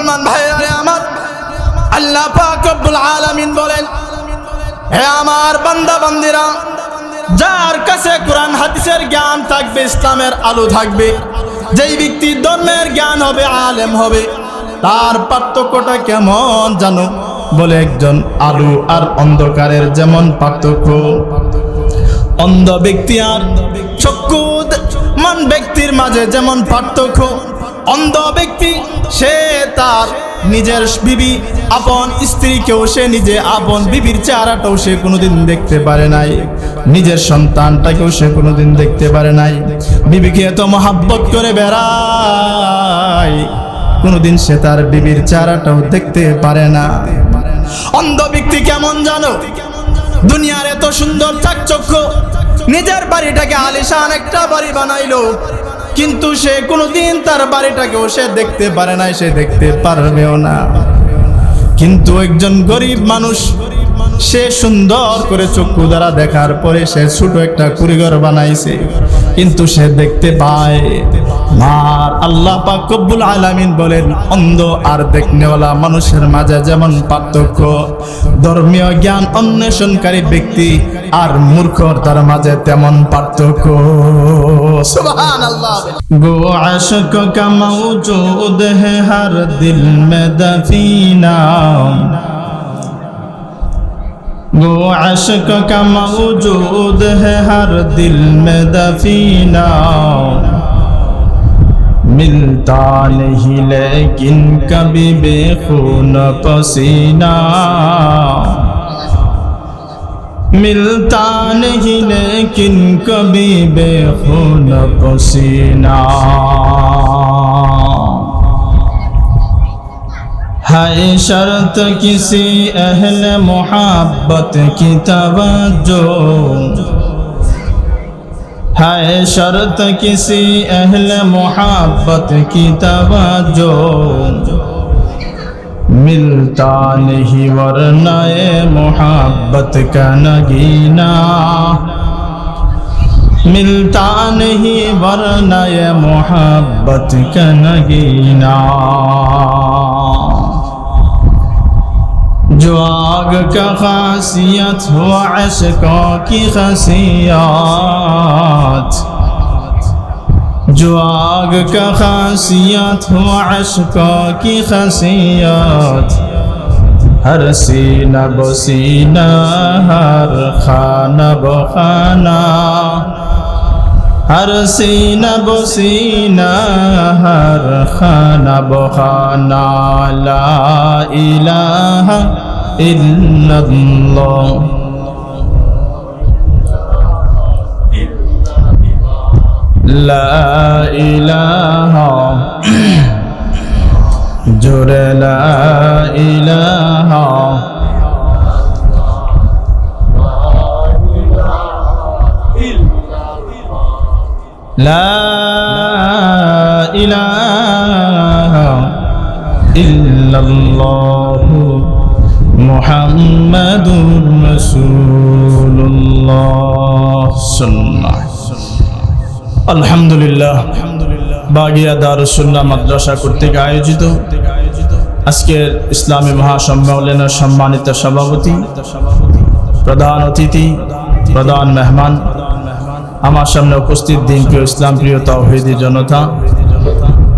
মুসলমান ভাইরা আমার, আল্লাহ পাক রব্বুল আলামিন বলেন, হে আমার বান্দা বান্দিরা যার কাছে কোরআন হাদিসের জ্ঞান থাকবে, ইসলামের আলো থাকবে, যেই ব্যক্তি ধর্মের জ্ঞান হবে, আলেম হবে, তার পার্থক্যটা কেমন জানো? বলে একজন আলু আর অন্ধকারের যেমন পার্থক্য। অন্ধ ব্যক্তি আর চক্ষু মান ব্যক্তির মাঝে যেমন পার্থক্য। অন্ধ ব্যক্তি, সে তার নিজের বিবি, আপন স্ত্রীকেও সে নিজে, আপন বিবির চেহারাটাও সে কোনোদিন দেখতে পারে নাই। নিজের সন্তানটাকেও সে কোনোদিন দেখতে পারে নাই। বিবিকে এত মহাব্বত করে বেড়ায়, কোনোদিন সে তার বিবির চেহারাটাও দেখতে পারে না। অন্ধ ব্যক্তি কেমন জানো? দুনিয়ার এত সুন্দর চাকচক্য, নিজের বাড়িটাকে আলিশান একটা বাড়ি বানাইলো। কিন্তু সে কোনোদিন তার বাড়িটাকেও সে দেখতে পারে নাই, সে দেখতে পারবেও না। কিন্তু একজন গরিব মানুষ সে সুন্দর করে চক্ষু দ্বারা দেখার পরে সে ছোট একটা কুড়িঘর বানাইছে। কিন্তু সে দেখতে পায়, মার আল্লাহ পাক কব্বুল আলামিন বলেন, অন্ধ আর দেখনেওয়ালা মানুষের মাঝে যেমন পার্থক্য, ধর্মীয় জ্ঞান অন্বেষণকারী ব্যক্তি আর মূর্খর তার মাঝে তেমন পার্থক্য। সুবহানাল্লাহ। গো আশক কা মৌজুদ হে, হর দিল মে দফিনা। وہ عشق کا موجود ہے ہر دل میں دفینہ۔ ملتا نہیں لیکن کبھی بے خون پسینہ۔ ملتا نہیں لیکن کبھی بے خون پسینہ۔ ہے شرط کسی اہل محبت کی توجہ ہے شرط کسی اہل محبت کی توجہ ملتا نہیں ورنہ محبت کا نگینا ملتا نہیں ورنہ محبت کا نگینا جو آگ کا خاصیت ہو عشقوں کی خاصیت. جو آگ کا خاصیت ہو عشقوں کی خاصیت. ہر سینہ بو سینہ ہر خانہ بو خانہ ہر سینہ بو سینہ ہر خانہ بو خانہ لا الہ إله جر لا إله لا إله إلا الله মোহাম্মদুর রসুল্লাহ সাল্লাহ আলহামদুলিল্লাহ, বাগিয়া দারুসুল্লাহ মাদ্রাসা কর্তৃক আয়োজিত আজকের ইসলামী মহাসম্মেলনের সম্মানিত সভাপতি, প্রধান অতিথি, প্রধান মেহমান, আমার সামনে উপস্থিত দিন প্রিয় ইসলাম প্রিয় তাহিদি জনতা,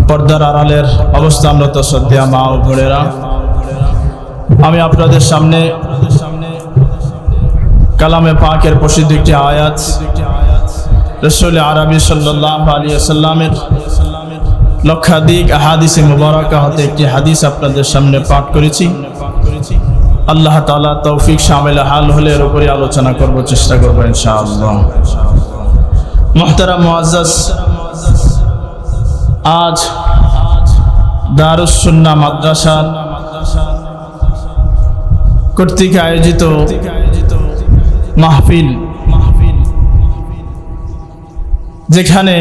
পর্দার আড়ালের অবস্থানরত সদ্যা মা ও বোনেরা আমি আপনাদের সামনে কালামে পাকের প্রসিদ্ধ একটি আয়াত, রসুল আরবি সাল্লাহ আলী আসাল্লামের লক্ষাধিক আহাদিসে মুবারকা হতে একটি হাদিস আপনাদের সামনে পাঠ করেছি। আল্লাহ তালা তৌফিক শামিল হাল হলে এর উপরে আলোচনা করব, চেষ্টা করব ইনশাআল্লাহ। মোহতারা মুআজ্জাজ, আজ দারুসুন্না মাদ্রাসা কর্তৃক আয়োজিত মাহফিল। যেখানে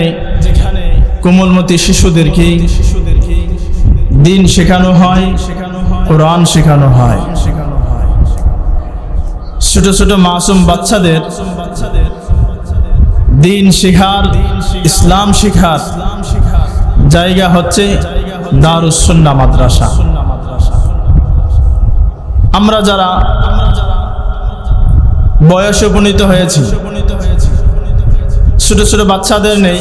যেখানে কোমলমতি শিশুদেরকে দিন শেখানো হয়, কোরআন শেখানো হয়। ছোট ছোট মাসুম বাচ্চাদের দিন শেখার, ইসলাম শেখার জায়গা হচ্ছে দারুসুন্না মাদ্রাসা। আমরা যারা বয়সে উপনীত হয়েছি, ছোট ছোট বাচ্চাদের নেই,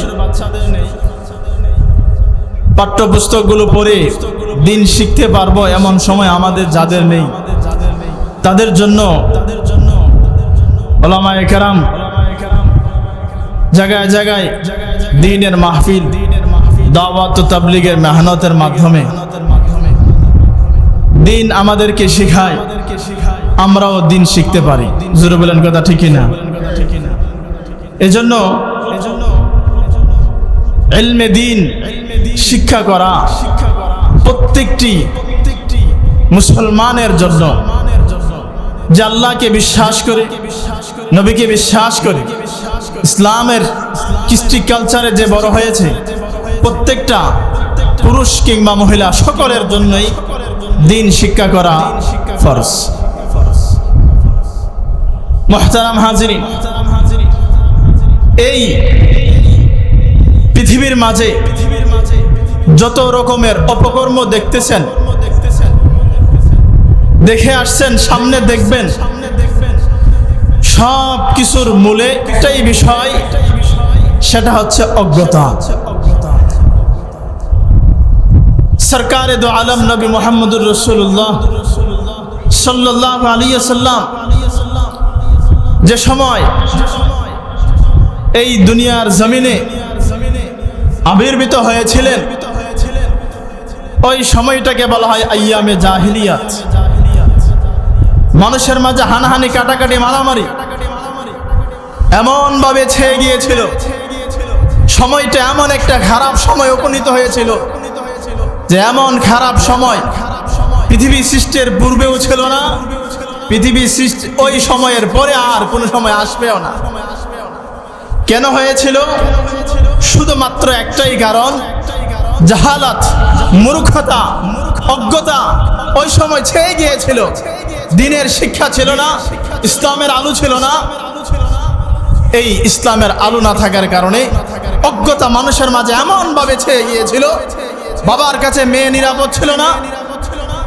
পাঠ্যপুস্তকগুলো পড়ে দিন শিখতে পারব এমন সময় আমাদের যাদের নেই, তাদের জন্য ওলামায়ে কেরাম জায়গায় জায়গায় দিনের মাহফিল, দাওয়াত তাবলিগের মেহনতের মাধ্যমে দিন আমাদেরকে শেখায়, আমরাও দিন শিখতে পারি। জোরে বলেন কথা ঠিকই না এজন্য এলমে দিন শিক্ষা করা প্রত্যেকটি মুসলমানের জন্য, যে বিশ্বাস করে, নবীকে বিশ্বাস করে। ইসলামের কৃষ্টি কালচারে যে বড় হয়েছে, প্রত্যেকটা পুরুষ কিংবা মহিলা সকলের জন্যই দিন শিক্ষা করা ফরজ। মহতারাম হাজিরি এই পৃথিবীর মাঝে যত রকমের অপকর্ম দেখতেছেন, দেখে আসছেন, সামনে দেখবেন সব কিছুর মূলে একটাই বিষয়, সেটা হচ্ছে অজ্ঞতা। সরকারে দো আলম নবী মোহাম্মদুর রসুল্লাহ সাল্লাহ আলিয়া সাল্লাম যে সময় এই দুনিয়ার জমিনে আবির্ভূত হয়েছিলেন, ওই সময়টাকে বলা হয় আয়ামে জাহিলিয়াত। মানুষের মাঝে হানাহানি, কাটাকাটি, মারামারি এমন ভাবে ছেয়ে গিয়েছিল। সময়টা এমন একটা খারাপ সময় উপনীত হয়েছিল। যে এমন খারাপ সময় পৃথিবী সৃষ্টির পূর্বেও ছিল না, পৃথিবী সৃষ্টি ওই সময়ের পরে আর কোনো সময় আসবেও না। কেন হয়েছিল? শুধুমাত্র একটাই কারণ, জাহালাত, মূর্খতা, অজ্ঞতা ওই সময় ছেয়ে গিয়েছিল। দিনের শিক্ষা ছিল না, ইসলামের আলু ছিল না। এই ইসলামের আলু না থাকার কারণে অজ্ঞতা মানুষের মাঝে এমনভাবে ছেয়ে গিয়েছিল বাবার কাছে মেয়ে নিরাপদ ছিল না।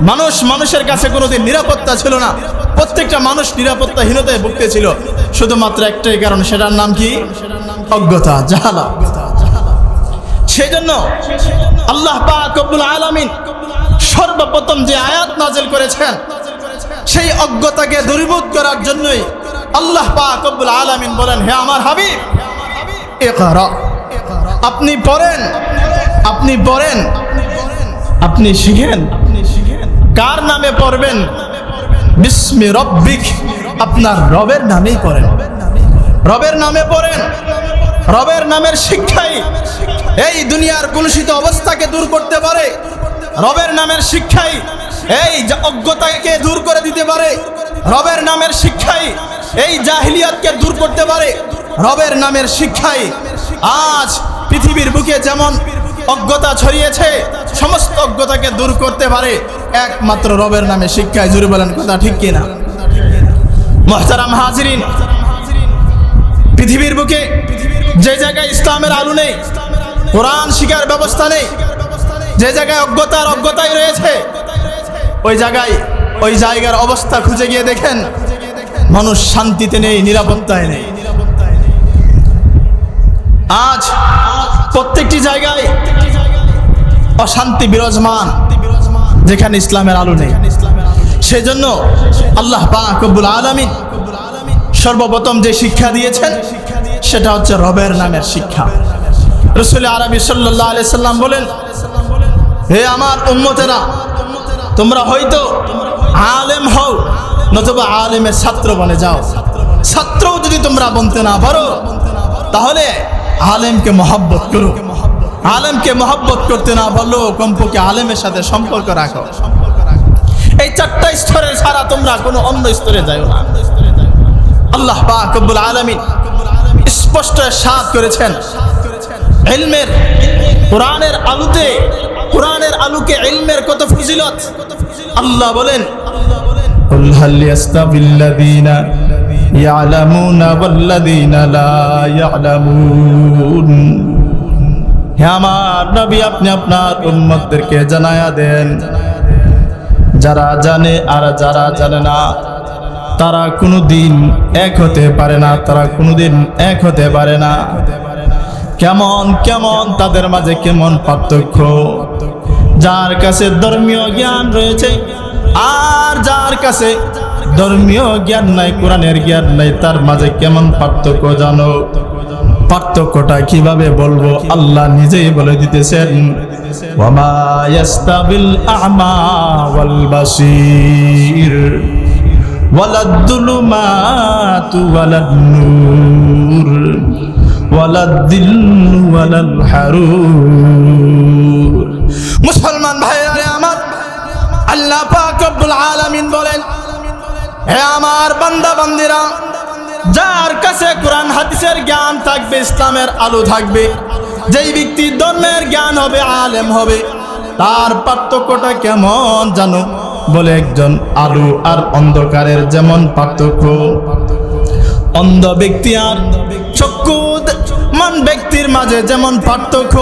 মানুষ মানুষের কাছে কোনোদিন নিরাপত্তা ছিল না। প্রত্যেকটা মানুষ নিরাপত্তাহীনতায় ভুগতেছিল। শুধুমাত্র একটাই কারণ, সেটার নাম কি? অজ্ঞতা, জাহালা। সেই জন্য আল্লাহ কবুল আলামিন সর্বপ্রথম যে আয়াত নাজেল করেছেন, সেই অজ্ঞতাকে দূরীভূত করার জন্যই আল্লাহ কবুল আলামিন বলেন, হে আমার ইকরা। আপনি পড়েন আপনি পড়েন আপনি শিখেন। কার নামে পড়বেন? বিস্মি রব্বিক। আপনার রবের নামেই পড়েন। রবের নামে পড়েন। রবের নামের শিক্ষাই এই দুনিয়ার কলুষিত অবস্থাকে দূর করতে পারে। রবের নামের শিক্ষাই এই অজ্ঞতাকে দূর করে দিতে পারে। রবের নামের শিক্ষাই এই জাহিলিয়াতকে দূর করতে পারে। রবের নামের শিক্ষাই আজ পৃথিবীর বুকে যেমন অজ্ঞতা ছড়িয়েছে সমস্ত অজ্ঞতাকে দূর করতে পারে। একমাত্র রবের নামে শিক্ষায় জুড়ে বলেন কথা ঠিক কিনা? মহতারাম হাজিরিন, পৃথিবীর বুকে যে জায়গায় ইসলামের আলু নেই, কোরআন শিকার ব্যবস্থা নেই, যে জায়গায় অজ্ঞতার অজ্ঞতাই রয়েছে, ওই জায়গায়, ওই জায়গার অবস্থা খুঁজে গিয়ে দেখেন, মানুষ শান্তিতে নেই, নিরাপত্তায় নেই। আজ প্রত্যেকটি জায়গায় অশান্তি বিরাজমান, যেখানে ইসলামের আলো নেই। সেজন্য আল্লাহ পাকবুল আলমিন সর্বপ্রথম যে শিক্ষা দিয়েছেন, সেটা হচ্ছে রবের নামের শিক্ষা। রসুল আরবি সাল্লাহ আলি সাল্লাম বলেন, হে আমার উম্মতেরা, তোমরা হয়তো আলেম হও, নতুবা আলেমের ছাত্র বনে যাও। ছাত্রও যদি তোমরা বলতে না পারো, তাহলে আলেমকে মহব্বত করো। আলেমকে মহব্বত করতে না পারলেও কমপক্ষে আলেমের সাথে সম্পর্ক রাখো এই চারটা স্তরে ছাড়া তোমরা কোনো অন্য স্তরে যাও না আল্লাহ পাকবুল আলমিন স্পষ্ট সাত করেছেন এলমের কোরআনের আলুতে কোরআনের আলুকে এলমের কত ফজিলত আল্লাহ বলেন قل هل يستوي الذين يعلمون والذين لا يعلمون আমার নবী, আপনি আপনার উম্মতদেরকে জানায়া দেন। যারা জানে আর যারা জানে না, তারা কোনোদিন এক হতে পারে না, তারা কোনোদিন এক হতে পারে না। কেমন কেমন, তাদের মাঝে কেমন পার্থক্য? যার কাছে ধর্মীয় জ্ঞান রয়েছে, আর যার কাছে ধর্মীয় জ্ঞান নাই, কোরআনের জ্ঞান নাই, তার মাঝে কেমন পার্থক্য জানো? পার্থক্যটা কীভাবে বলব? আল্লাহ নিজেই বলে দিতেছেন মুসলমান ভাইরা আমার আল্লাহ পাক রব্বুল আলামিন বলেন, হে আমার বান্দা বান্দিরা যার কাছে কোরআন, হাদিসের জ্ঞান থাকবে, ইসলামের আলো থাকবে, যেই ব্যক্তি ধর্মের জ্ঞান হবে, আলেম হবে, তার পার্থক্যটা কেমন জানো? বলে একজন, আলু আর অন্ধকারের যেমন পার্থক্য। অন্ধ ব্যক্তি আর চক্ষু মান ব্যক্তির মাঝে যেমন পার্থক্য।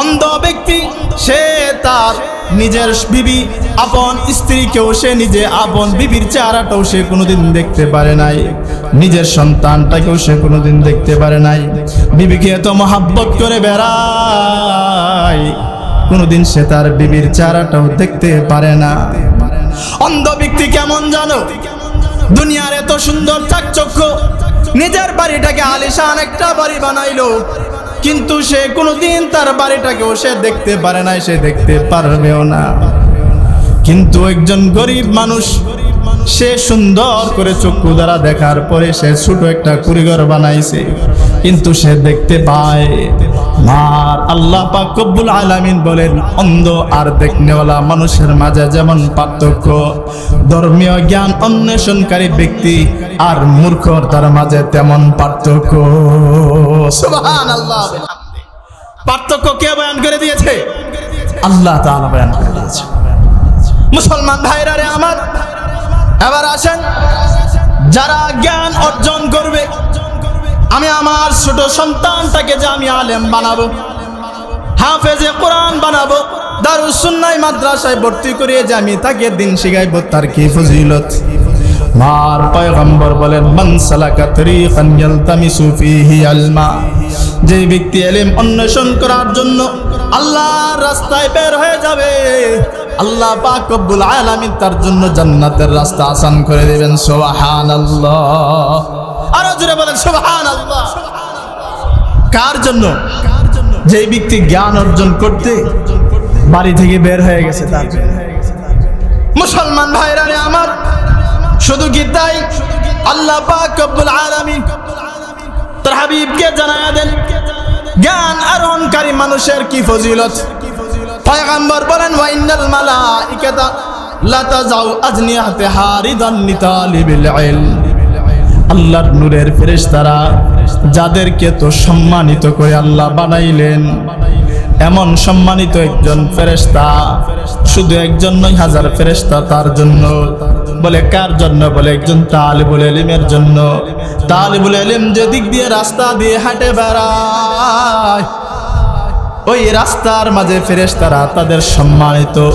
অন্ধ ব্যক্তি, সে তার নিজের বিবি, আপন স্ত্রীকেও সে নিজে, আপন বিবির চেহারাটাও সে কোনোদিন দেখতে পারে নাই। নিজের সন্তানটাকেও সে কোনোদিন দেখতে পারে নাই। বিবিকে এত মহাব্বত করে বেড়ায়, কোনোদিন সে তার বিবির চেহারাটাও দেখতে পারে না। অন্ধ ব্যক্তি কেমন জানো? দুনিয়ার এত সুন্দর চাকচক্য, নিজের বাড়িটাকে আলিশান একটা বাড়ি বানাইলো। কিন্তু সে কোনোদিন তার বাড়িটাকেও সে দেখতে পারে না সে দেখতে পারবেও না। কিন্তু একজন গরিব মানুষ, সে সুন্দর করে চক্ষু দ্বারা দেখার পরে সে ছোট একটা কুড়িঘর বানাইছে, কিন্তু সে দেখতে পায় মার। আল্লাহ পাক কব্বুল আলামিন বলেন, অন্ধ আর দেখনেওয়ালা মানুষের মাঝে যেমন পার্থক্য, ধর্মীয় জ্ঞান অন্বেষণকারী ব্যক্তি আর মূর্খর তার মাঝে তেমন পার্থক্য। সুবহানাল্লাহ, পার্থক্য কে বয়ান করে দিয়েছে? আল্লাহ তাআলা বয়ান করে দিয়েছে। মুসলমান ভাইরা রে আমার, এবার আসেন, যারা জ্ঞান অর্জন করবে, আমি আমার ছোট সন্তানটাকে যে আমি আলেম বানাবো, হাফেজে কোরআন বানাবো দারুসুন্নাই মাদ্রাসায় ভর্তি করিয়ে যে আমি তাকে দিন শিখাইবো, তার কি ফজিলত? মার পয়গম্বর বলেন সালাকা তরিকান ইয়ালতামিসু ফিহি আলমা। যে ব্যক্তি এলেম অন্বেষণ করার জন্য আল্লাহর রাস্তায় বের হয়ে যাবে, আল্লাহ পাক রব্বুল আলামিন তার জন্য জান্নাতের রাস্তা আসান করে দেবেন, সুবহানাল্লাহ। আরও জোরে বলেন, সুবহানাল্লাহ। কার জন্য? যে ব্যক্তি জ্ঞান অর্জন করতে বাড়ি থেকে বের হয়ে গেছে তার। মুসলমান ভাইরা আমার শুধু কি তাই? আল্লাহ পাক রব্বুল আলামিন তার হাবিবকে জানায়া দেন, জ্ঞান আরোহণকারী মানুষের কি ফজিলত? পয়গম্বর বলেন ওয়াইনাল মালাইকাতা লা তাজাউ আজনিয়াতাহা রিদান লিতালিবিল ইলম। আল্লাহর নূরের ফেরেশতারা যাদেরকে তো সম্মানিত করে আল্লাহ বানাইলেন। এমন সম্মানিত একজন ফেরেশতা, শুধু একজন নয়, হাজার ফেরেশতা তার জন্য। বলে, কার জন্য? বলে, একজন তালিবুল এলিমের জন্য। তালিবুল এলিম যেদিক দিয়ে রাস্তা দিয়ে হাঁটে বেড়ায়, ওই রাস্তার মাঝে ফেরেশতারা তাদের সম্মানিত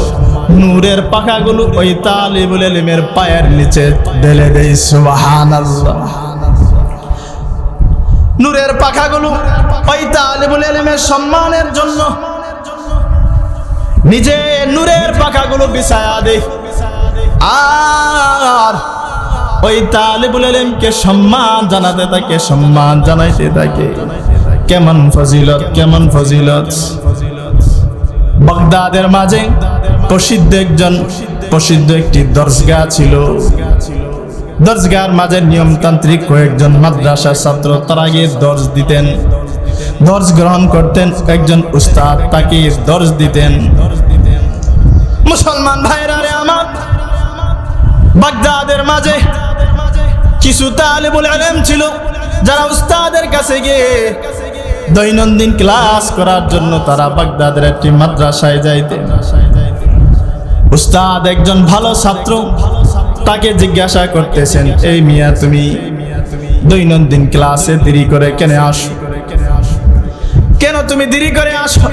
নূরের পাখাগুলো ওই তালিবুল এলিমের পায়ের নিচে ঢেলে দেয়। সুবহানাল্লাহ। নূরের পাখাগুলো ওই তালিবুল এলিমের সম্মানের জন্য। নিজে নূরের পাখাগুলো বিছায়া দেয় আর ওই তালিবুল এলিমকে সম্মান জানাতে থাকে সম্মান জানাইতে থাকে কেমন ফজিলত কেমন ফজিলত। বাগদাদের মাঝে প্রসিদ্ধ একজন, প্রসিদ্ধ একটি দর্শগা ছিল। দর্শগার মাঝে নিয়মতান্ত্রিক কয়েকজন মাদ্রাসার ছাত্র তারা গিয়ে দর্শ দিতেন। দর্শ গ্রহণ করতেন। একজন উস্তাদ তাকে দর্শ দিতেন। মুসলমান ভাইরা রে আমার, বাগদাদের মাঝে কিছু তালিবুল আলেম ছিল। যারা উস্তাদের কাছে গিয়ে দৈনন্দিন ক্লাস করার জন্য তারা বাগদাদের একটি মাদ্রাসায় যাইতেন। উস্তাদ একজন ভালো ছাত্র। তাকে জিজ্ঞাসা করতেছেন, এই মিয়া, তুমি দৈনন্দিন ক্লাসে দেরি করে কেন আসো? কেন তুমি দেরি করে আসো?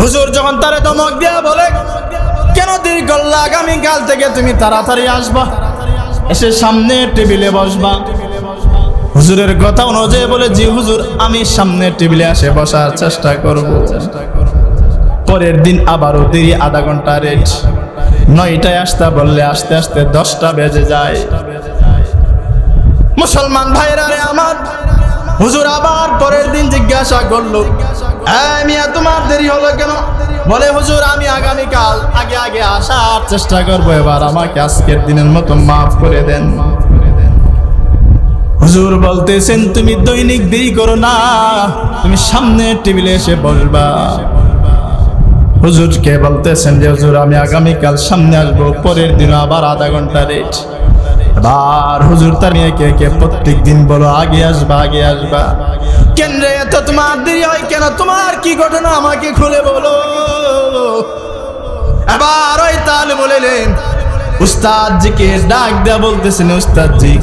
হুজুর যখন তারে দমক দিয়া বলে, কেন দেরি করলা? আগামী কাল থেকে তুমি তাড়াতাড়ি আসবা, এসে সামনে টেবিলে বসবা। হুজুরের কথা অনুযায়ী বলে, জি হুজুর, আমি সামনে টেবিলে আসে বসার চেষ্টা করব। পরের দিন আবারও দেরি আধা ঘণ্টা রেট নয়টায় আসতে বললে আস্তে আস্তে দশটা বেজে যায়। মুসলমান ভাইরা রে আমার, হুজুর আবার পরের দিন জিজ্ঞাসা করল মিয়া, তোমার দেরি হলো কেন? বলে, হুজুর, আমি আগামীকাল আগে আগে আসার চেষ্টা করব, এবার আমাকে আজকের দিনের মতো মাফ করে দেন। হুজুর বলতেছেন, তুমি দৈনিক দেরি করো না, তুমি সামনে টেবিলে এসে বসবা। হুজুরকে বলতেছেন যে, হুজুর, আমি আগামীকাল সামনে আসব, পরের দিন আবার আধা ঘণ্টা রেট এবার হুজুর তার মেয়েকে কে প্রত্যেক দিন বলো, আগে আসবা আগে আসবা। কেন রে, এত তোমার দেরি হয় কেন? তোমার কি ঘটনা? আমাকে খুলে বলো। এবার ওই তাল বলেলেন উস্তাদজিকে ডাক দেয়া বলতেছেন, উস্তাদজি,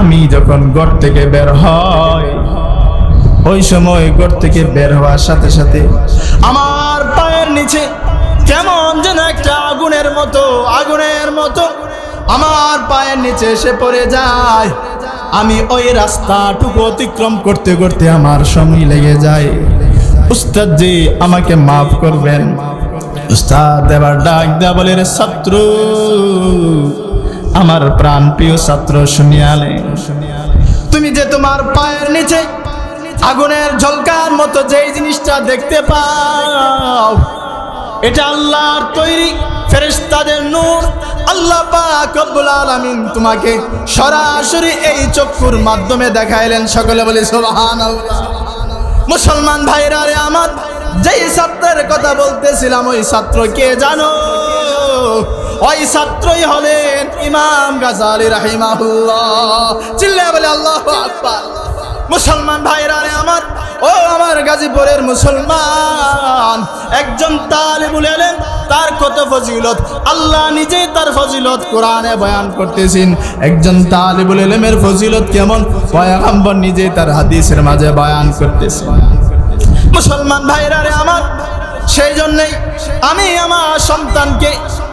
আমি যখন ঘর থেকে বের হয়, ওই সময় ঘর থেকে বের হওয়ার সাথে সাথে আমার নিচে। কেমন যেন একটা আগুনের মতো আগুনের মতো। আমার পায়ের নিচে এসে পড়ে যায়। আমি ওই রাস্তাটুকু অতিক্রম করতে করতে আমার সময় লেগে যায়। উস্তাদ জি আমাকে মাফ করবেন। উস্তাদ, এবার ডাক দেয়া বলে, রে ছাত্র আমার প্রাণ প্রিয় ছাত্র শুনিয়ালে তুমি যে তোমার পায়ের নিচে আগুনের ঝলকার মতো যেই জিনিসটা দেখতে পাও, এটা আল্লাহর তৈরি ফেরেশতাদের নূর। আল্লাহ পাক রব্বুল আলামিন তোমাকে সরাসরি এই চক্ষুর মাধ্যমে দেখাইলেন। সকলে বলি, সুবহানাল্লাহ। মুসলমান ভাইরা রে আমার, যেই ছাত্রের কথা বলতেছিলাম, ওই ছাত্র কে জানো? ওই ছাত্রই হলেন ইমাম গাজালি রাহিমাহুল্লাহ। চিল্লা বলে, আল্লাহ আকবার। মুসলমান ভাইরা আমার, ও আমার গাজীপুরের মুসলমান। একজন তালিবুল এলেন তার কত ফজিলত? আল্লাহ নিজেই তার ফজিলত কোরআনে বয়ান করতেছেন। একজন তালিবুল এলেমের ফজিলত কেমন? পয়গম্বর নিজেই তার হাদিসের মাঝে বয়ান করতেছেন মুসলমান ভাইরা রে আমার, সেই জন্যই আমি আমার সন্তানকে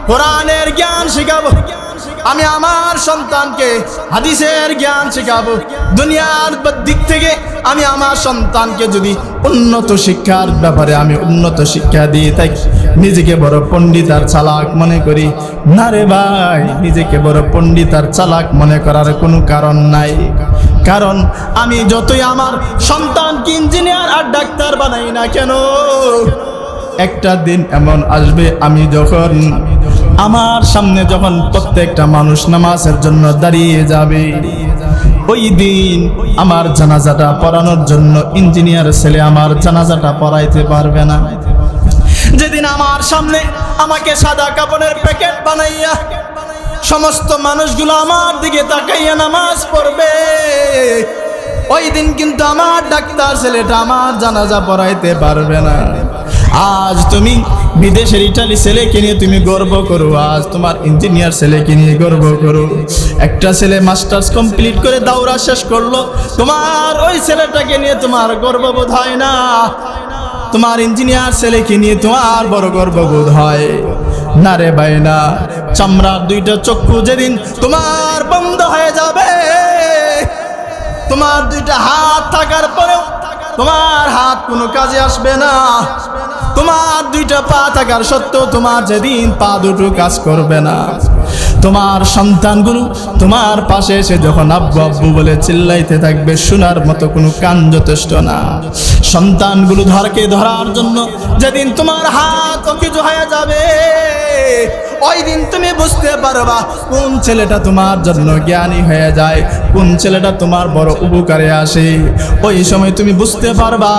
কোরআনের জ্ঞান শিখাবো। আমি আমার সন্তানকে হাদিসের জ্ঞান শেখাবো। দুনিয়ার দিক থেকে আমি আমার সন্তানকে যদি উন্নত শিক্ষার ব্যাপারে আমি উন্নত শিক্ষা দিয়ে থাকি নিজেকে বড় পণ্ডিত আর চালাক মনে করি। না রে ভাই, নিজেকে বড় পণ্ডিত আর চালাক মনে করার কোনো কারণ নাই। কারণ আমি যতই আমার সন্তানকে ইঞ্জিনিয়ার আর ডাক্তার বানাই না কেন, একটা দিন এমন আসবে আমি যখন আমার সামনে যখন প্রত্যেকটা মানুষ নামাজের জন্য দাঁড়িয়ে যাবে, ওই দিন আমার জানাজাটা পড়ানোর জন্য ইঞ্জিনিয়ার ছেলে আমার জানাজাটা পড়াইতে পারবে না। যেদিন আমার সামনে আমাকে সাদা কাপড়ের প্যাকেট বানাইয়া সমস্ত মানুষগুলো আমার দিকে তাকাইয়া নামাজ পড়বে, ওই দিন কিন্তু আমার ডাক্তার ছেলেটা আমার জানাজা পড়াইতে পারবে না। আজ তুমি বিদেশের ইটালি ছেলেকে নিয়ে তুমি গর্ব করো। আজ তোমার ইঞ্জিনিয়ার ছেলেকে নিয়ে গর্ব করো। একটা ছেলে মাস্টার্স কমপ্লিট করে দাওরা শেষ করল। তোমার ওই ছেলেটাকে নিয়ে তোমার গর্ববোধ হয় না। তোমার ইঞ্জিনিয়ার ছেলেকে নিয়ে তোমার বড় গর্ববোধ হয়। না রে ভাই না চামড়ার দুইটা চক্ষু যেদিন তোমার বন্ধ হয়ে যাবে, তোমার দুইটা হাত থাকার পরেও তোমার হাত কোনো কাজে আসবে না। তোমার দুইটা পা থাকার সত্ত্বেও তোমার যেদিন পা দুটো কাজ করবে না। তোমার সন্তানগুলো তোমার পাশে এসে যখন আব্বু আব্বু বলে চিল্লাইতে থাকবে, শোনার মতো কোনো কান যথেষ্ট না। সন্তানগুলো ধরকে ধরার জন্য যেদিন তোমার হাত অকিজু হয়ে যাবে, ওই দিন তুমি বুঝতে পারবা কোন ছেলেটা তোমার জন্য জ্ঞানী হয়ে যায়, কোন ছেলেটা তোমার বড় উপকারে আসে। ওই সময় তুমি বুঝতে পারবা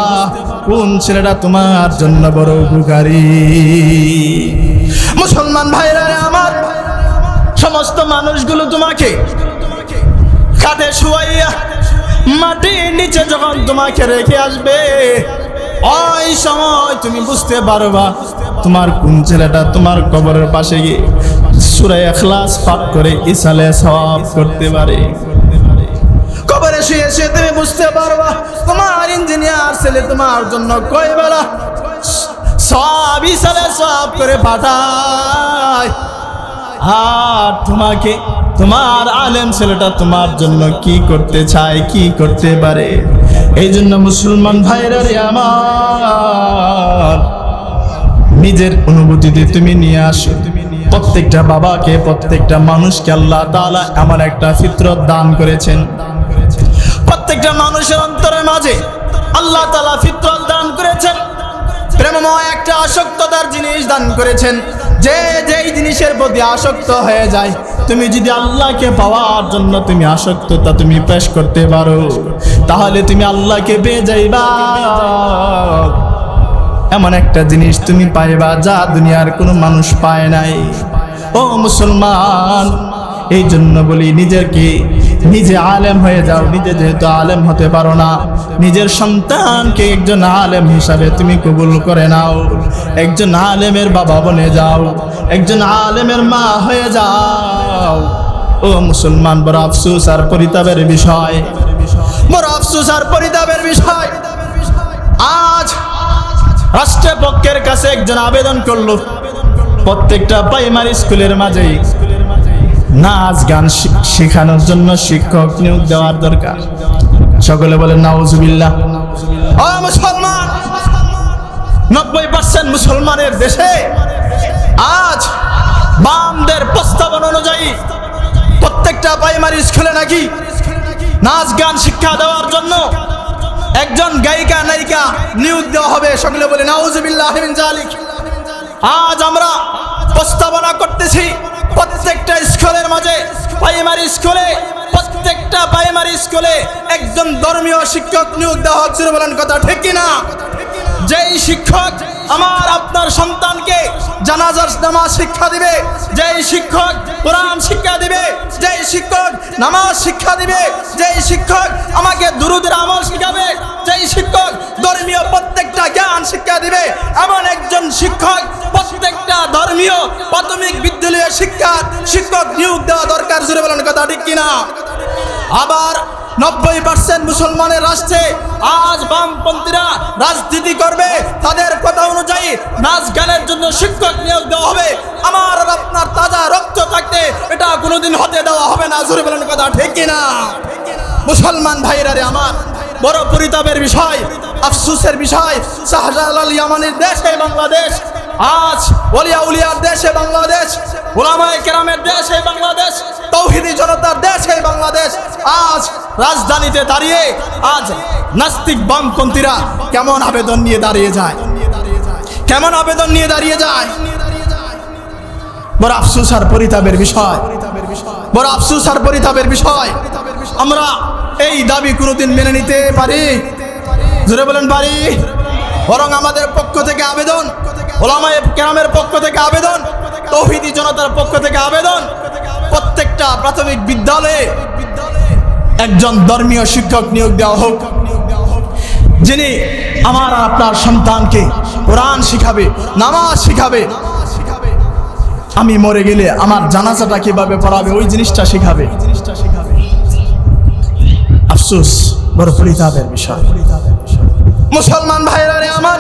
কোন ছেলেটা তোমার জন্য বড় উপকারী। মুসলমান ভাইরা সমস্ত মানুষগুলো তোমাকে কাঁধে শুয়াইয়া মাটির নিচে যখন তোমাকে রেখে আসবে, ওই সময় তুমি বুঝতে পারবা তোমার কোন ছেলেটা তোমার কবরের পাশে গিয়ে সুরাই এখলাস পাঠ করে ইসালে সওয়াব করতে পারে। কবরে শুয়ে শুয়ে তুমি বুঝতে পারবা তোমার ইঞ্জিনিয়ার ছেলে তোমার জন্য কই বেলা সব ইসালে সব করে পাঠায়। আর তোমাকে, তোমার আলেম ছেলেটা তোমার জন্য কি করতে চায়, কি করতে পারে? এই জন্য মুসলমান ভাইরা রে আমার, নিজের অনুভূতিতে তুমি নিয়ে আসো। প্রত্যেকটা বাবাকে, প্রত্যেকটা মানুষকে আল্লাহ তাআলা এমন একটা ফিতরত দান করেছেন। প্রত্যেকটা মানুষের অন্তরের মাঝে আল্লাহ তাআলা ফিতরত দান করেছেন। প্রেমময় একটা আসক্ততার জিনিস দান করেছেন। যে যেই জিনিসের প্রতি আসক্ত হয়ে যায়, তুমি যদি আল্লাহকে পাওয়ার জন্য তুমি আসক্ততা তুমি পেশ করতে পারো। তাহলে তুমি আল্লাহকে পেয়ে যাইবা। এমন একটা জিনিস তুমি পাইবা যা দুনিয়ার কোনো মানুষ পায় নাই। ও মুসলমান, এই জন্য বলি নিজেকে নিজে আলেম হয়ে যাও, নিজে যেহেতু আলেম হতে পারো না, নিজের সন্তানকে একজন আলেম হিসাবে তুমি কবুল করে নাও। একজন আলেমের বাবা বনে যাও, একজন আলেমের মা হয়ে যাও। ও মুসলমান, বড় আফসুস আর পরিতাপের বিষয়। বড় আফসুস আর পরিতাপের বিষয়। আজ রাষ্ট্রের পক্ষের কাছে একজন আবেদন করল, প্রত্যেকটা প্রাইমারি স্কুলের মাঝেই। নাচ, গান শেখানোর জন্য শিক্ষক নিয়োগ দেওয়ার দরকার। সকলে বলেন নাউজুবিল্লাহ। ও মুসলমান, নব্বই পার্সেন্ট মুসলমানের দেশে আজ বামদের প্রস্তাবন অনুযায়ী প্রত্যেকটা প্রাইমারি স্কুলে নাকি নাচ, গান শিক্ষা দেওয়ার জন্য একজন গায়িকা, নায়িকা নিয়োগ দেওয়া হবে। সকলে বলে, নাউজুবিল্লাহ আজ আমরা প্রস্তাবনা করতেছি প্রত্যেকটা স্কুলের মাঝে, প্রাইমারি স্কুলে, প্রত্যেকটা প্রাইমারি স্কুলে একজন ধর্মীয় শিক্ষক নিয়োগ দেওয়া হচ্ছিল বলেন কথা ঠিক কিনা? যেই শিক্ষক আমার আপনার সন্তানকে জানাজার নামাজ শিক্ষা দিবে, যেই শিক্ষক কোরআন শিক্ষা দিবে, যেই শিক্ষক নামাজ শিক্ষা দিবে, যেই শিক্ষক আমাকে দুরুদের আমল শিখাবে, যেই শিক্ষক ধর্মীয় প্রত্যেকটা জ্ঞান শিক্ষা দিবে, এমন একজন শিক্ষক প্রত্যেকটা ধর্মীয় প্রাথমিক বিদ্যালয়ের শিক্ষা, শিক্ষক নিয়োগ দেওয়া দরকার জুড়ে বলেন কথা ঠিক কিনা? আবার নব্বই পার্সেন্ট মুসলমানের রাষ্ট্রে আজ বামপন্থীরা রাজনীতি করবে, তাদের কথা অনুযায়ী নাচ গানের জন্য শিক্ষক নিয়োগ দেওয়া হবে। আমার আপনার তাজা রক্ত থাকতে এটা কোনোদিন হতে দেওয়া হবে না। জোরে বলেন কথা ঠিক কিনা? মুসলমান ভাইরা রে আমার, বড় পরিতাপের বিষয়, আফসুসের বিষয়, শাহজালাল ইয়ামানের দেশে বাংলাদেশ। আজ ওলিয়া উলিয়ার দেশে বাংলাদেশ, ওলামায়ে কেরামের দেশে বাংলাদেশ, তৌহিদি জনতার দেশে বাংলাদেশ। আজ রাজধানীতে দাঁড়িয়ে, আজ নাস্তিক বামপন্থীরা কেমন আবেদন নিয়ে দাঁড়িয়ে যায়? কেমন আবেদন নিয়ে দাঁড়িয়ে যায়? বড় আফসুস আর পরিতাপের বিষয়। বড় আফসুস আর পরিতাপের বিষয়। আমরা এই দাবি কোনোদিন মেনে নিতে পারি? জোরে বলেন পারি? বরং আমাদের পক্ষ থেকে আবেদন ওলামায়ে কেরামের পক্ষ থেকে আবেদন, তৌহিদি জনতার পক্ষ থেকে আবেদন। প্রত্যেকটা প্রাথমিক বিদ্যালয়ে একজন ধর্মীয় শিক্ষক নিয়োগ দেওয়া হোক, যিনি আমার আপনার সন্তানকে কোরআন শিখাবে, নামাজ শিখাবে। আমি মরে গেলে আমার জানাজাটা কীভাবে পড়াবে, ওই জিনিসটা শিখাবে। আফসোস, বড় পরিতাপের বিষয়। মুসলমান ভাইরা রে আমার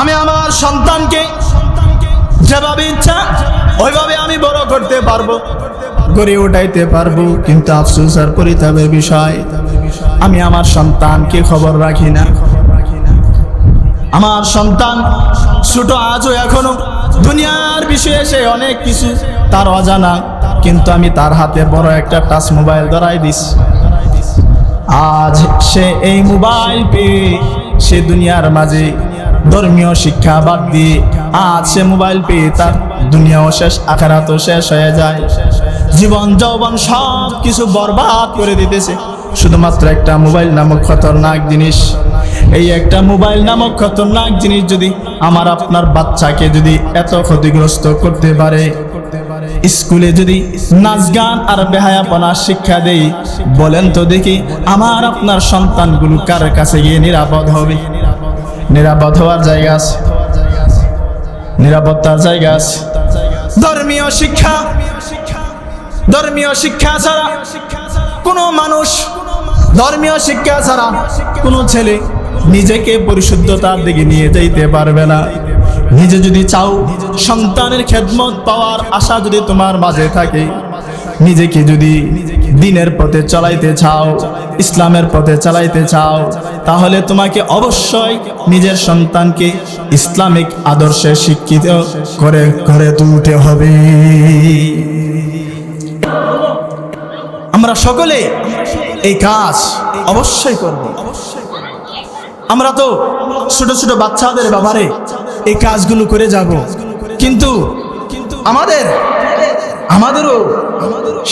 আমি আমার সন্তানকে যেভাবে ইচ্ছা ওইভাবে আমি বড় করতে পারব। গড়ে উঠাইতে পারব কিন্তু আফসোস আর পরিতাপের বিষয় আমি আমার সন্তানকে খবর রাখি না। আমার সন্তান ছোট আজও এখনও দুনিয়ার বিষয়ে সে অনেক কিছু তার অজানা কিন্তু আমি তার হাতে বড় একটা টাচ মোবাইল ধরাই দিস। আজ সে এই মোবাইল পেয়ে সে দুনিয়ার মাঝে ধর্মীয় শিক্ষা বাদ দিয়ে আজ সে মোবাইল পেয়ে তার দুনিয়াও শেষ, আখারাতও শেষ হয়ে যায়। জীবন, যৌবন সব কিছু বরবাদ করে দিতেছে। শুধুমাত্র একটা মোবাইল নামক খতরনাক জিনিস। এই একটা মোবাইল নামক খতরনাক জিনিস যদি আমার আপনার বাচ্চাকে যদি এত ক্ষতিগ্রস্ত করতে পারে, স্কুলে যদি নাচ গান আর বেহায়াপনা শিক্ষা দেই, বলেন তো দেখি আমার আপনার সন্তানগুলো কার কাছে গিয়ে নিরাপদ হবে? নিরাপদ হওয়ার জায়গা আছে। নিরাপত্তার জায়গা আছে। ধর্মীয় শিক্ষা ধর্মীয় শিক্ষা ছাড়া কোনো মানুষ, ধর্মীয় শিক্ষা ছাড়া কোনো ছেলে নিজেকে পরিশুদ্ধতার দিকে নিয়ে যাইতে পারবে না। নিজে যদি চাও সন্তানের খেদমত পাওয়ার আশা যদি তোমার মাঝে থাকে, নিজেকে যদি দিনের পথে চালাইতে চাও, ইসলামের পথে চালাইতে চাও, তাহলে তোমাকে অবশ্যই নিজের সন্তানকে ইসলামিক আদর্শে শিক্ষিত করে করে তুলতে হবে। আমরা সকলে এই কাজ অবশ্যই করব। আমরা তো ছোট ছোট বাচ্চাদের ব্যাপারে এই কাজগুলো করে যাব। কিন্তু আমাদের আমাদেরও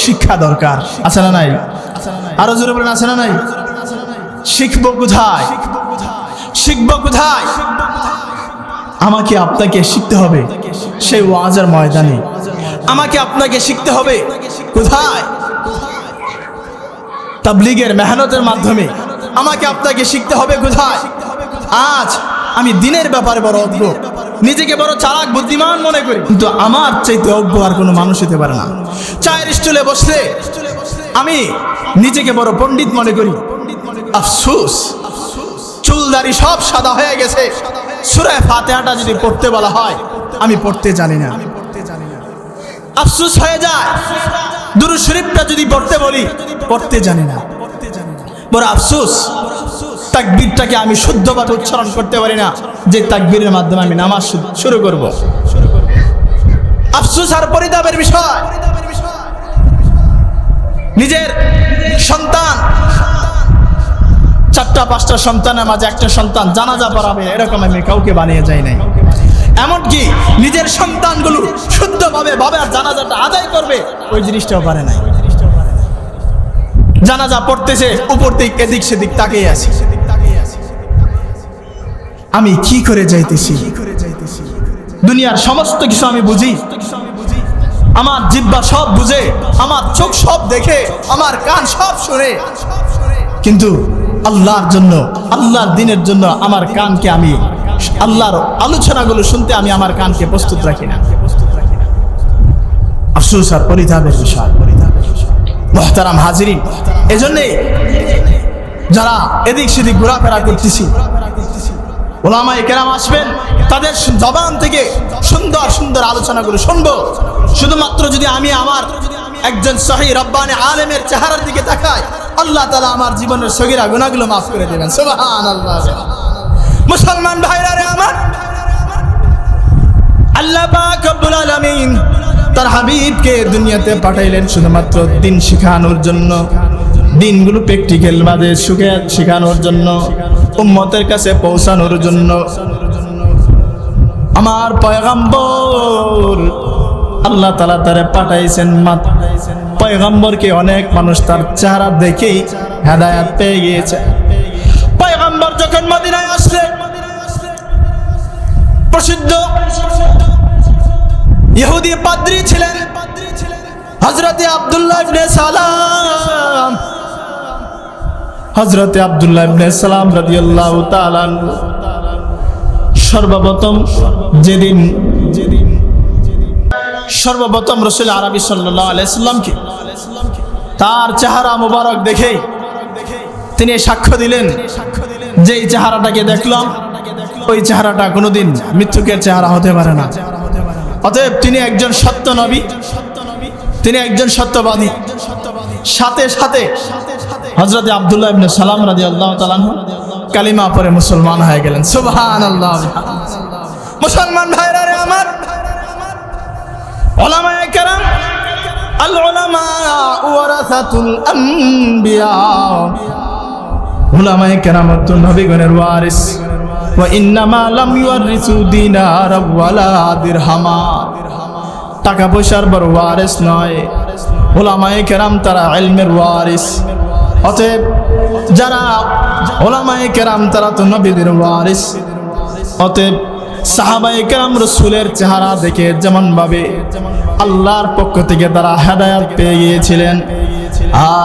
শিক্ষা দরকার। আছে না নাই? আরও জোরে বলেন, আছে না নাই? শিখব কোথায়? শিখব কোথায়? আমাকে আপনাকে শিখতে হবে সেই ওয়াজের ময়দানে। আমাকে আপনাকে শিখতে হবে কোথায়? তাবলিগের মেহনতের মাধ্যমে। আমাকে আপনাকে শিখতে হবে কোথায়? আজ আমি দিনের ব্যাপারে বড় অজ্ঞ নিজেকে বড় চালাক, বুদ্ধিমান মনে করি। কিন্তু আমার চাইতে অজ্ঞ আর কোনো মানুষ হতে পারে না। চায়ের স্টুলে বসলে আমি নিজেকে বড় পণ্ডিত মনে করি। আফসুস। চুলদারি সব সাদা হয়ে গেছে। সুরায় ফাতেহাটা যদি পড়তে বলা হয়, আমি পড়তে জানি না। আফসুস হয়ে যায়। দুরু শরীফটা যদি পড়তে বলি, পড়তে জানি না। বড় আফসুস। তাকবীরটাকে আমি শুদ্ধভাবে উচ্চারণ করতে পারি না, যে তাকবীরের মাধ্যমে আমি নামাজ শুরু করব। আফসুস আর পরিতাপের বিষয়। নিজের সন্তান, চারটা, পাঁচটা সন্তানের মাঝে একটা সন্তান জানাজা পড়াবে, এরকম আমি কাউকে বানিয়ে যাই নাই। এমনকি নিজের সন্তানগুলো শুদ্ধভাবে ভাবে বাবার জানাজাটা আদায় করবে, ওই জিনিসটাও পারে নাই। জানাজা পড়তেছে, উপর দিক এদিক সেদিক তাকিয়ে আছে। আমি কি করে যাইতেছি? দুনিয়ার সমস্ত কিছু আমি বুঝি। আমার জিব্বা সব বুঝে, আমার চোখ সব দেখে, আমার কান সব শুনে। কিন্তু আল্লাহর জন্য, আল্লাহর দিনের জন্য আমার কানকে আমি, আল্লাহর আলোচনাগুলো শুনতে আমি আমার কানকে প্রস্তুত রাখি না। আফসোস আর পরিতাপের বিষয়। মহতারাম হাজিরিন, এজন্যে যারা এদিক সেদিক ঘোরাফেরা করতেছি ওলামাই কেরাম আসবেন, তাদের জবান থেকে সুন্দর সুন্দর আলোচনাগুলো শুনব। শুধুমাত্র যদি আমি আমার একজন সহি রব্বানে আলেমের চেহারার দিকে তাকাই, আল্লাহ তালা আমার জীবনের সগিরা গুণাগুলো মাফ করে দেবেন। আল্লাহ মুসলমান ভাইরা রে আমার, আল্লাহ পাক রব্বুল আলামিন তার হাবিবকে দুনিয়াতে পাঠাইলেন শুধুমাত্র দিন শেখানোর জন্য। দিনগুলো প্র্যাকটিক্যাল মাঝে সুখে শেখানোর জন্য, উম্মতের কাছে পৌঁছানোর জন্য। আমার পয়গাম্বর আল্লাহ তালা তারে পাঠাইছেন মাত। পয়গাম্বরকে অনেক মানুষ তার চেহারা দেখেই হেদায়াত পেয়ে গিয়েছে। পয়গাম্বর যখন মদিনায় আসলে, প্রসিদ্ধ ইহুদি পাদ্রী ছিলেন হজরতে আব্দুল্লাহ সালাম। হজরতে আব্দুল্লাহ ইবনে সালাম রাদিয়াল্লাহু তাআলা সর্বপ্রথম যেদিন যেদিন সর্বপ্রথম রসুল আরবি সাল্লাল্লাহু আলাইহি সাল্লামকে তার চেহারা মোবারক দেখে তিনি সাক্ষ্য দিলেন যে এই চেহারাটাকে দেখলাম, ওই চেহারাটা কোনোদিন মৃত্যুকের চেহারা হতে পারে না। অতএব তিনি একজন সত্য নবী, তিনি একজন সত্যবাদী। সাথে সাথে হজরত আবদুল্লাহ ইবনে সালাম রাজি আল্লাহ তালানহু কালিমা পরে মুসলমান হয়ে গেলেন। সুবহান আল্লাহ মুসলমান ভাইরা রে আমার। ওলামায়ে কেরাম আল উলামা ওয়ারাসাতুল আম্বিয়া। উলামায়ে কেরাম তো নবীগণের ওয়ারিস। ওয়া ইন্নামা লাম ইউরিসু দিনার ওয়ালা দিরহামা। টাকা পয়সার বড় ওয়ারিস নয়। ওলামায়ে কেরাম তারা ইলমের ওয়ারিস। অতএব যারা ওলামায়ে কেরাম তারা তো নবীদের ওয়ারিস, অতএব সাহাবায়ে কেরাম রসুলের চেহারা দেখে যেমন ভাবে আল্লাহর পক্ষ থেকে তারা হেদায়াত পেয়ে গিয়েছিলেন,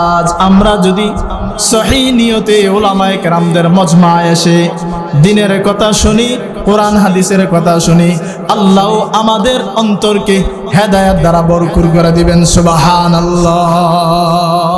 আজ আমরা যদি সহি নিয়তে ওলামায়ে কেরামদের মজমায় এসে দিনের কথা শুনি, কোরআন হাদিসের কথা শুনি, আল্লাহ আমাদের অন্তরকে হেদায়াত দ্বারা বরকুর করে দিবেন সুবাহান আল্লাহ